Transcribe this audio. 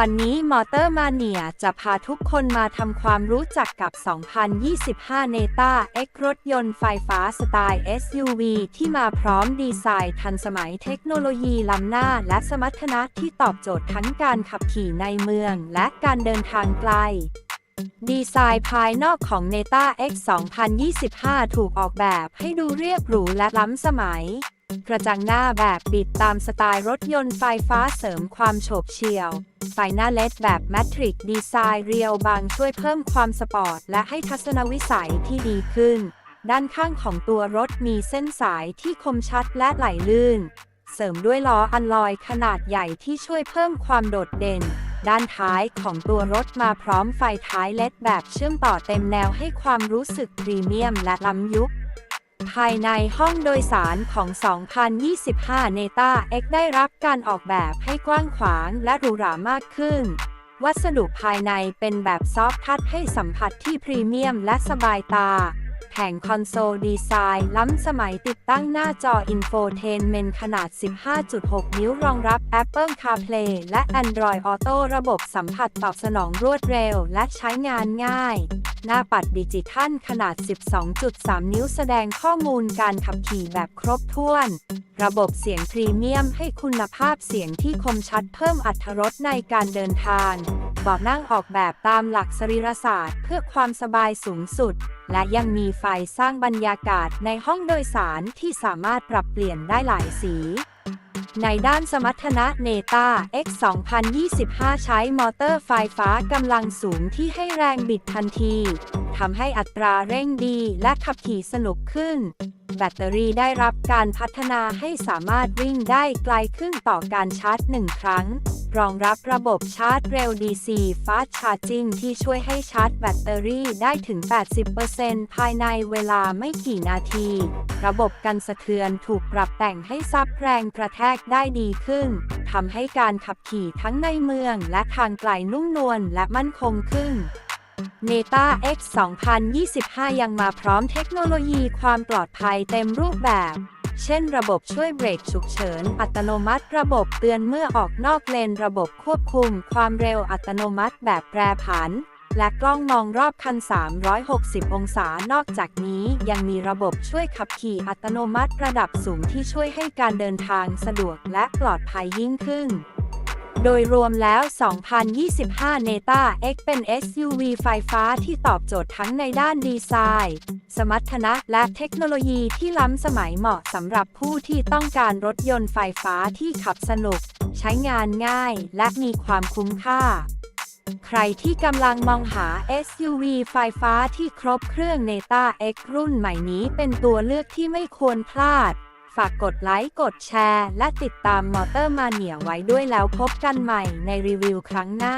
วันนี้มอเตอร์มาเนียจะพาทุกคนมาทำความรู้จักกับ 2025 n e t a X รถยนต์ไฟฟ้าสไตล์ SUV ที่มาพร้อมดีไซน์ทันสมัยเทคโนโลยีล้ำหน้าและสมรรถนะที่ตอบโจทย์ทั้งการขับขี่ในเมืองและการเดินทางไกลดีไซน์ภายนอกของ n e t a X 2025 ถูกออกแบบให้ดูเรียบหรูและล้ำสมัย กระจังหน้าแบบบิดตามสไตล์รถยนต์ไฟฟ้าเสริมความโฉบเฉี่ยว ไฟหน้าเลดแบบแมทริกดีไซน์เรียวบางช่วยเพิ่มความสปอร์ต และให้ทัศนวิสัยที่ดีขึ้น ด้านข้างของตัวรถมีเส้นสายที่คมชัดและไหลลื่น เสริมด้วยล้ออัลลอยขนาดใหญ่ที่ช่วยเพิ่มความโดดเด่น ด้านท้ายของตัวรถมาพร้อมไฟท้ายเลดแบบเชื่อมต่อเต็มแนวให้ความรู้สึกพรีเมียมและล้ำยุค ภายในห้องโดยสารของ 2025 n e t a X ได้รับการออกแบบให้กว้างขวางและหรูหรามากขึ้น วัสดุภายในเป็นแบบซอฟท์ทัชให้สัมผัสที่พรีเมียมและสบายตา แผงคอนโซลดีไซน์ล้ำสมัยติดตั้งหน้าจออินโฟเทนเมนขนาด 15.6 นิ้วรองรับ Apple CarPlay และ Android Auto ระบบสัมผัสตอบสนองรวดเร็วและใช้งานง่าย หน้าปัดดิจิทัลขนาด 12.3 นิ้วแสดงข้อมูลการขับขี่แบบครบถ้วน ระบบเสียงพรีเมียมให้คุณภาพเสียงที่คมชัดเพิ่มอรรถรสในการเดินทางเบาะนั่งออกแบบตามหลักสรีรศาสตร์เพื่อความสบายสูงสุด และยังมีไฟสร้างบรรยากาศในห้องโดยสารที่สามารถปรับเปลี่ยนได้หลายสี ในด้านสมรรถนะเนต้า X 2025 ใช้มอเตอร์ไฟฟ้ากำลังสูงที่ให้แรงบิดทันทีทำให้อัตราเร่งดีและขับขี่สนุกขึ้น แบตเตอรี่ได้รับการพัฒนาให้สามารถวิ่งได้ไกลขึ้นต่อการชาร์จหนึ่งครั้ง รองรับระบบชาร์จเร็ว DC Fast Charging ที่ช่วยให้ชาร์จแบตเตอรี่ได้ถึง 80%ภายในเวลาไม่กี่นาที ระบบกันสะเทือนถูกปรับแต่งให้ซับแรงกระแทกได้ดีขึ้น ทำให้การขับขี่ทั้งในเมืองและทางไกลนุ่มนวลและมั่นคงขึ้น n e t a X 2025 ยังมาพร้อมเทคโนโลยีความปลอดภัยเต็มรูปแบบ เช่นระบบช่วยเบรกฉุกเฉิน อัตโนมัติ ระบบเตือนเมื่อออกนอกเลน ระบบควบคุม ความเร็วอัตโนมัติแบบแปรผัน และกล้องมองรอบคัน 360 องศา นอกจากนี้ยังมีระบบช่วยขับขี่อัตโนมัติระดับสูงที่ช่วยให้การเดินทางสะดวกและปลอดภัยยิ่งขึ้น โดยรวมแล้ว 2025 n e t a X เป็น SUV ไฟฟ้าที่ตอบโจทย์ทั้งในด้านดีไซน์ สมรรถนะและเทคโนโลยีที่ล้ำสมัยเหมาะสำหรับผู้ที่ต้องการรถยนต์ไฟฟ้าที่ขับสนุก ใช้งานง่ายและมีความคุ้มค่า ใครที่กำลังมองหา SUV ไฟฟ้าที่ครบเครื่อง n e t a X รุ่นใหม่นี้เป็นตัวเลือกที่ไม่ควรพลาด ฝากกดไลค์ กดแชร์ และติดตามมอเตอร์มาเนียไว้ด้วยแล้วพบกันใหม่ในรีวิวครั้งหน้า